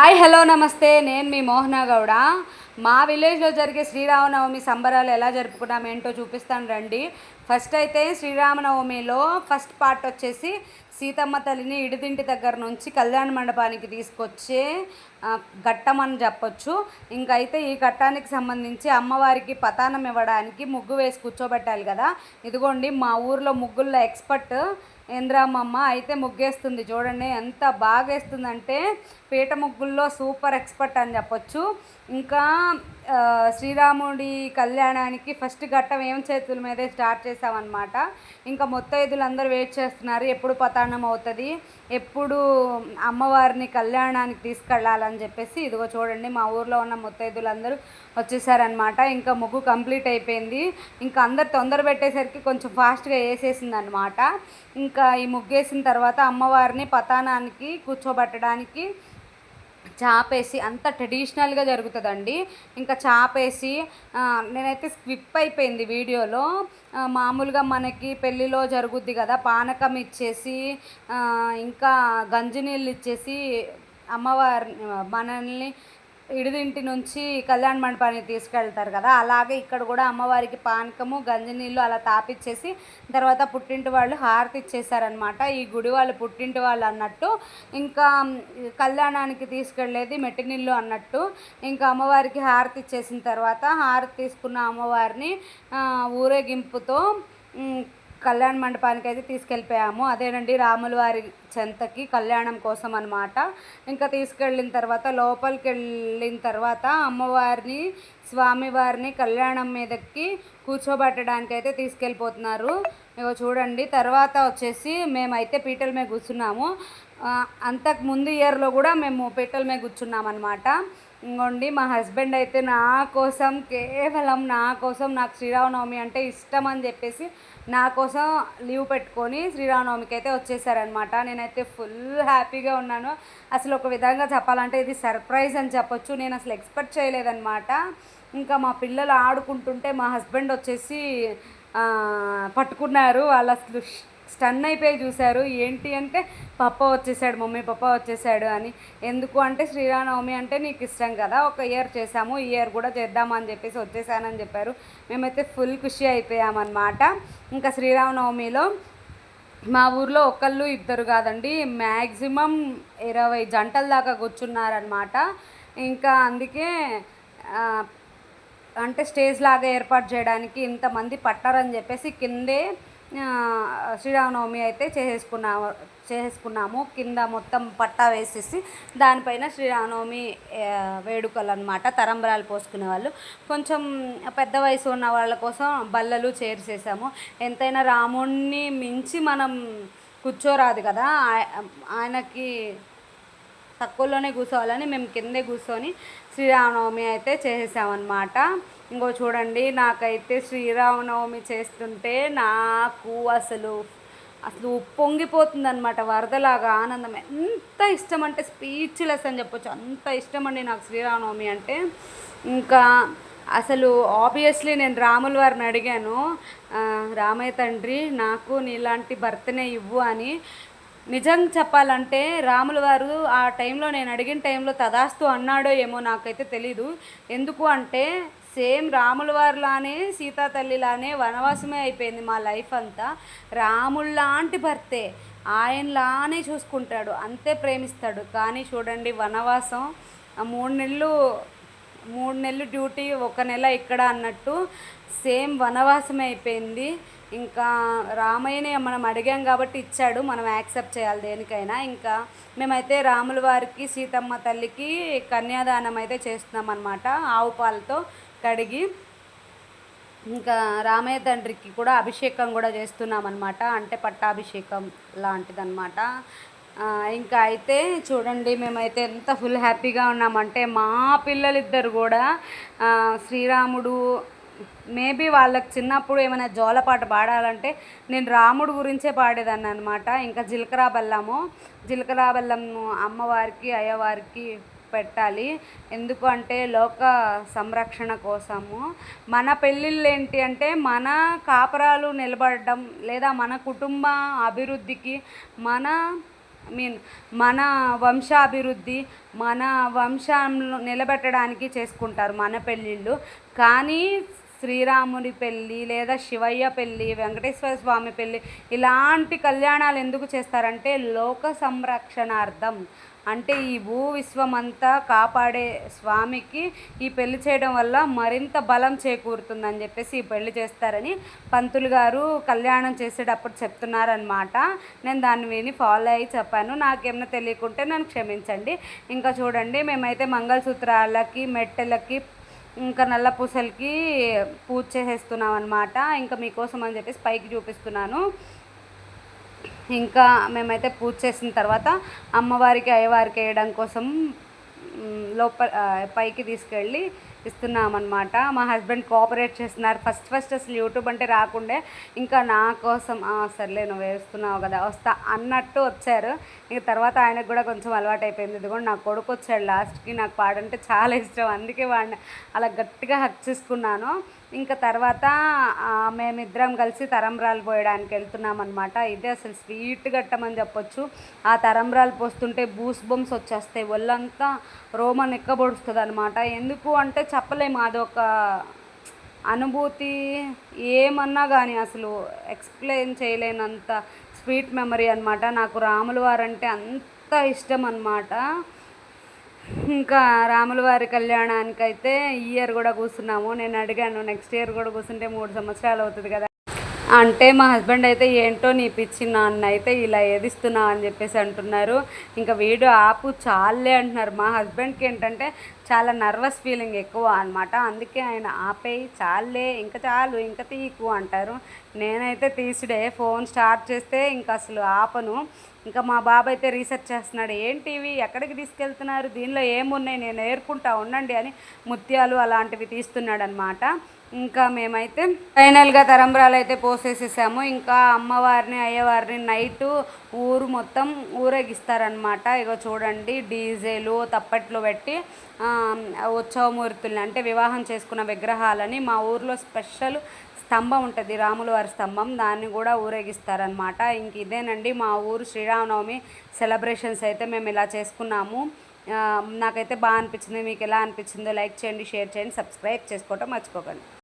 Hi hello నమస్తే. నేను మీ మోహన గౌడ. మా విలేజ్లో జరిగే శ్రీరామనవమి సంబరాలు ఎలా జరుపుకున్నాం ఏంటో చూపిస్తాను రండి. ఫస్ట్ అయితే శ్రీరామనవమిలో ఫస్ట్ పార్ట్ వచ్చేసి సీతమ్మ తల్లిని ఇడిదింటి దగ్గర నుంచి కళ్యాణ మండపానికి తీసుకొచ్చే ఘట్టం అని చెప్పొచ్చు. ఇంకైతే అయితే ఈ ఘట్టానికి సంబంధించి అమ్మవారికి పతానం ఇవ్వడానికి ముగ్గు వేసి కూర్చోబెట్టాలి కదా. ఇదిగోండి మా ఊర్లో ముగ్గుల్లో ఎక్స్పర్ట్ ఇంద్రామమ్మ అయితే ముగ్గేస్తుంది. చూడండి ఎంత బాగా వేస్తుందంటే పీట ముగ్గుల్లో సూపర్ ఎక్స్పర్ట్ అని చెప్పొచ్చు. ఇంకా శ్రీరాముడి కళ్యాణానికి ఫస్ట్ ఘట్టం ఏం చేతుల మీదే స్టార్ట్ చేసామన్నమాట ఇంకా మొత్తైదులందరూ వెయిట్ చేస్తున్నారు. ఎప్పుడు పతానం అవుతుంది? ఎప్పుడు అమ్మవారిని కళ్యాణానికి తీసుకెళ్ళాలని చెప్పేసి ఇదిగో చూడండి మా ఊర్లో ఉన్న మొత్తైదులందరూ వచ్చేసారనమాట ఇంకా ముగ్గు కంప్లీట్ అయిపోయింది. ఇంకా అందరు తొందర పెట్టేసరికి కొంచెం ఫాస్ట్గా వేసేసింది అనమాట ఇంకా ఈ ముగ్గేసిన తర్వాత అమ్మవారిని పతానానికి కూర్చోబెట్టడానికి చాపేసి అంత ట్రెడిషనల్గా జరుగుతుందండి. ఇంకా చాపేసి నేనైతే స్క్విప్ అయిపోయింది వీడియోలో. మామూలుగా మనకి పెళ్ళిలో జరుగుద్ది కదా పానకం ఇచ్చేసి ఇంకా గంజి నీళ్ళు ఇచ్చేసి అమ్మవారి మనల్ని ఇడిదింటి నుంచి కళ్యాణ మండపానికి తీసుకెళ్తారు కదా. అలాగే ఇక్కడ కూడా అమ్మవారికి పానకము గంజి నీళ్ళు అలా తాపిచ్చేసి తర్వాత పుట్టింటి వాళ్ళు హారతి ఇచ్చేసారనమాట ఈ గుడి వాళ్ళు పుట్టింటి వాళ్ళు అన్నట్టు ఇంకా కళ్యాణానికి తీసుకెళ్ళేది మెట్టినీళ్ళు అన్నట్టు ఇంకా అమ్మవారికి హారతి ఇచ్చేసిన తర్వాత హారతి తీసుకున్న అమ్మవారిని ఊరేగింపుతో కళ్యాణ మండపానికి అయితే తీసుకెళ్ళిపోయాము. అదేనండి రాముల వారి చెంతకి కళ్యాణం కోసం అనమాట ఇంకా తీసుకెళ్ళిన తర్వాత లోపలికి వెళ్ళిన తర్వాత అమ్మవారిని స్వామివారిని కళ్యాణం మీదకి కూర్చోబెట్టడానికి అయితే తీసుకెళ్ళిపోతున్నారు. ఇగో చూడండి తర్వాత వచ్చేసి మేమైతే పీటల మీద కూర్చున్నాము. అంతకు ముందు ఇయర్లో కూడా మేము పీటల మీద కూర్చున్నాం అనమాట ఇంకోండి మా హస్బెండ్ అయితే నా కోసం కేవలం నా కోసం నాకు శ్రీరామనవమి అంటే ఇష్టం అని చెప్పేసి నా కోసం లీవ్ పెట్టుకొని శ్రీరామనవమికి అయితే వచ్చేసారనమాట నేనైతే ఫుల్ హ్యాపీగా ఉన్నాను. అసలు ఒక విధంగా చెప్పాలంటే ఇది సర్ప్రైజ్ అని చెప్పొచ్చు. నేను అసలు ఎక్స్పెక్ట్ చేయలేదన్నమాట. ఇంకా మా పిల్లలు ఆడుకుంటుంటే మా హస్బెండ్ వచ్చేసి పట్టుకున్నారు. వాళ్ళు అసలు స్టన్ అయిపోయి చూశారు ఏంటి అంటే పప్ప వచ్చేసాడు మమ్మీ పప్ప వచ్చేసాడు అని. ఎందుకు అంటే శ్రీరామనవమి అంటే నీకు ఇష్టం కదా ఒక ఇయర్ చేసాము ఈ ఇయర్ కూడా చేద్దామని చెప్పేసి వచ్చేసానని చెప్పారు. మేమైతే ఫుల్ ఖుషి అయిపోయామన్నమాట. ఇంకా శ్రీరామనవమిలో మా ఊర్లో ఒకళ్ళు ఇద్దరు కాదండి మ్యాక్సిమం ఇరవై జంటల దాకా కూర్చున్నారనమాట ఇంకా అందుకే అంటే స్టేజ్ లాగా ఏర్పాటు చేయడానికి ఇంతమంది పట్టారని చెప్పేసి కిందే శ్రీరామనవమి అయితే చేసేసుకున్నాము చేసేసుకున్నాము. కింద మొత్తం పట్టా వేసేసి దానిపైన శ్రీరామనవమి వేడుకలు అనమాట తరంబరాలు పోసుకునే వాళ్ళు. కొంచెం పెద్ద వయసు ఉన్న వాళ్ళ కోసం బల్లలు చేర్చేసాము. ఎంతైనా రాముణ్ణి మించి మనం కూర్చోరాదు కదా. ఆయనకి తక్కువలోనే కూర్చోవాలని మేము కిందే కూర్చొని శ్రీరామనవమి అయితే చేసేసామన్నమాట. ఇంకో చూడండి నాకైతే శ్రీరామనవమి చేస్తుంటే నాకు అసలు అసలు పొంగిపోతుంది అనమాట వరదలాగా ఆనందం. ఎంత ఇష్టం అంటే స్పీచ్లెస్ అని చెప్పొచ్చు. అంత ఇష్టం అండి నాకు శ్రీరామనవమి అంటే. ఇంకా అసలు ఆబ్వియస్లీ నేను రాముల వారిని అడిగాను. రామయ్య తండ్రి నాకు నీలాంటి భర్తనే ఇవ్వు అని. నిజం చెప్పాలంటే రాముల వారు ఆ టైంలో నేను అడిగిన టైంలో తదాస్తు అన్నాడో ఏమో నాకైతే తెలీదు. ఎందుకు అంటే సేమ్ రాముల వారిలానే సీతా తల్లిలానే వనవాసమే అయిపోయింది మా లైఫ్ అంతా. రాముల్లాంటి భర్తే ఆయనలానే చూసుకుంటాడు అంతే ప్రేమిస్తాడు. కానీ చూడండి వనవాసం ఆ మూడు నెలలు మూడు నెలలు డ్యూటీ ఒక నెల ఇక్కడ అన్నట్టు సేమ్ వనవాసం అయిపోయింది ఇంకా రామయ్యని మనం అడిగాం కాబట్టి ఇచ్చాడు మనం యాక్సెప్ట్ చేయాలి దేనికైనా. ఇంకా మేమైతే రాముల వారికి సీతమ్మ తల్లికి కన్యాదానం అయితే చేస్తున్నాం అనమాట ఆవు పాలతో కడిగి. ఇంకా రామయ్య తండ్రికి కూడా అభిషేకం కూడా చేస్తున్నాం అనమాట అంటే పట్టాభిషేకం లాంటిదన్నమాట. ఇంకా అయితే చూడండి మేమైతే ఎంత ఫుల్ హ్యాపీగా ఉన్నామంటే మా పిల్లలిద్దరు కూడా శ్రీరాముడు మేబీ వాళ్ళకి చిన్నప్పుడు ఏమైనా జోలపాట పాడాలంటే నేను రాముడు గురించే పాడేదాన్ని అనమాట ఇంకా జీలకర్ర బెల్లము జీలకర్ర బెల్లం అమ్మవారికి అయ్యవారికి పెట్టాలి. ఎందుకు అంటే లోక సంరక్షణ కోసము. మన పెళ్ళిళ్ళు ఏంటి అంటే మన కాపురాలు నిలబడడం లేదా మన కుటుంబ అభివృద్ధికి మన మీన్ మన వంశాభివృద్ధి మన వంశంలో నిలబెట్టడానికి చేసుకుంటారు మన పెళ్ళిళ్ళు. కానీ శ్రీరాముడి పెళ్ళి లేదా శివయ్య పెళ్ళి వెంకటేశ్వర స్వామి పెళ్ళి ఇలాంటి కళ్యాణాలు ఎందుకు చేస్తారంటే లోక సంరక్షణార్థం. అంటే ఈ భూ విశ్వమంతా కాపాడే స్వామికి ఈ పెళ్ళి చేయడం వల్ల మరింత బలం చేకూరుతుందని చెప్పేసి ఈ పెళ్ళి చేస్తారని పంతులు గారు కళ్యాణం చేసేటప్పుడు చెప్తున్నారనమాట నేను దాన్ని విని ఫాలో అయ్యి చెప్పాను. నాకేమైనా తెలియకుంటే నన్ను క్షమించండి. ఇంకా చూడండి మేమైతే మంగళసూత్రాలకి మెట్టెలకి ఇంకా నల్ల పూసలకి పూజ చేసేస్తున్నాం అనమాట ఇంకా మీకోసం అని చెప్పేసి పైకి చూపిస్తున్నాను. ఇంకా మేమైతే పూజ చేసిన తర్వాత అమ్మవారికి అయ్యవారికి వేయడం కోసం లోపల పైకి తీసుకెళ్ళి ఇస్తున్నామన్నమాట. మా హస్బెండ్ కోఆపరేట్ చేస్తున్నారు. ఫస్ట్ ఫస్ట్ అసలు యూట్యూబ్ అంటే రాకుండే ఇంకా నా కోసం సర్లే నువ్వు వేస్తున్నావు కదా వస్తా అన్నట్టు వచ్చారు. ఇంక తర్వాత ఆయనకు కూడా కొంచెం అలవాటు అయిపోయింది ఇది కూడా నా కొడుకు వచ్చాడు లాస్ట్కి నాకు పాడంటే చాలా ఇష్టం. అందుకే వాడిని అలా గట్టిగా హక్ చేసుకున్నాను. ఇంకా తర్వాత మేమిద్దరం కలిసి తరంబ్రాలు పోయడానికి వెళ్తున్నాం అనమాట ఇది అసలు స్వీట్ ఘట్టమని చెప్పొచ్చు. ఆ తరంబ్రాలు పోస్తుంటే బూస్ బొమ్స్ వచ్చేస్తాయి. ఒళ్ళంతా రోమన్ ఎక్కబొడుస్తుంది అనమాట ఎందుకు అంటే చెప్పలేము. అదొక అనుభూతి ఏమన్నా కానీ అసలు ఎక్స్ప్లెయిన్ చేయలేనంత స్వీట్ మెమరీ అనమాట నాకు రాముల అంటే అంత ఇష్టం అనమాట ఇంకా రాముల వారి కళ్యాణానికి అయితే ఈ ఇయర్ కూడా కూర్చున్నాము. నేను అడిగాను నెక్స్ట్ ఇయర్ కూడా కూర్చుంటే మూడు సంవత్సరాలు అవుతుంది కదా అంటే మా హస్బెండ్ అయితే ఏంటో నీ పిచ్చి నాన్న అయితే ఇలా ఏదిస్తున్నా అని చెప్పేసి అంటున్నారు. ఇంకా వీడియో ఆపు చాలే అంటున్నారు. మా హస్బెండ్కి ఏంటంటే చాలా నర్వస్ ఫీలింగ్ ఎక్కువ అనమాట అందుకే ఆయన ఆపేయి చాలే ఇంకా చాలు ఇంకా తీకు అంటారు. నేనైతే తీసుడే ఫోన్ స్టార్ట్ చేస్తే ఇంకా అసలు ఆపను. ఇంకా మా బాబు అయితే రీసెర్చ్ చేస్తున్నాడు. ఏంటి ఇవి? ఎక్కడికి తీసుకెళ్తున్నారు? దీనిలో ఏమున్నాయి? నేను ఏర్కుంటా ఉండండి అని ముత్యాలు అలాంటివి తీస్తున్నాడు అనమాట ఇంకా మేమైతే ఫైనల్గా తరంబరాలు అయితే పోసేసేసాము. ఇంకా అమ్మవారిని అయ్యవారిని నైట్ ఊరు మొత్తం ఊరేగిస్తారనమాట ఇగో చూడండి డీజేలు తప్పట్లు పెట్టి ఉత్సవమూర్తుల్ని అంటే వివాహం చేసుకున్న విగ్రహాలని మా ఊర్లో స్పెషల్ స్తంభం ఉంటుంది రాముల వారి స్తంభం. దాన్ని కూడా ఊరేగిస్తారనమాట ఇంక ఇదేనండి మా ఊరు శ్రీరామనవమి సెలబ్రేషన్స్ అయితే మేము ఇలా చేసుకున్నాము. నాకైతే బాగా అనిపించింది మీకు ఎలా అనిపించిందో లైక్ చేయండి షేర్ చేయండి సబ్స్క్రైబ్ చేసుకోవటం మర్చిపోకండి.